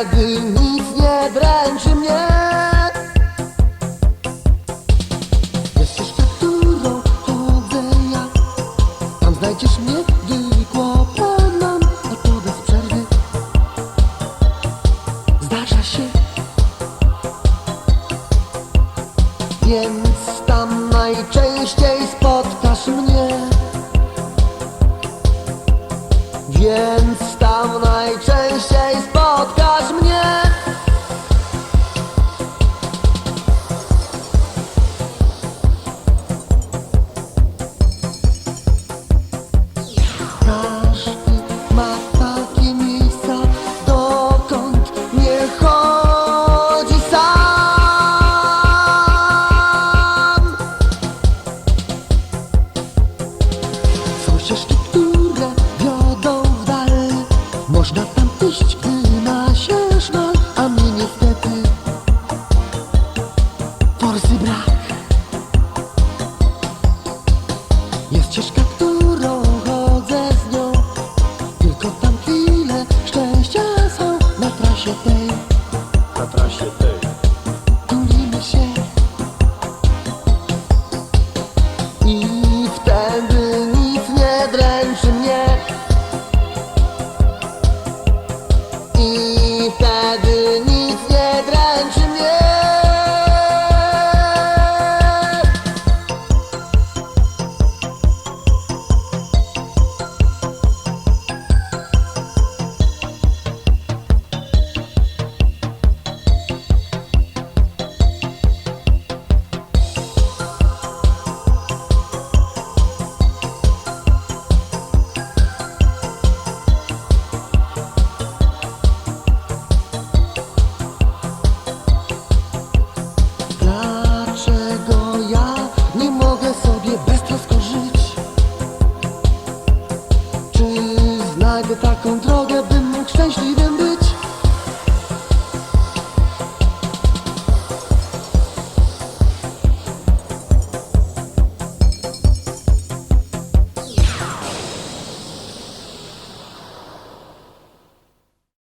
wtedy nic nie dręczy mnie. Jest ścieżka, którą chodzę ja Tam znajdziesz mnie, gdy kłopot mam A to bez przerwy. Zdarza się. Więc tam najczęściej spotkasz mnie. Więc brak. Jest ścieżka, którą chodzę z nią. Tylko tam chwile szczęścia są Na trasie tej. Na trasie tej znajdę taką drogę, bym mógł szczęśliwym być?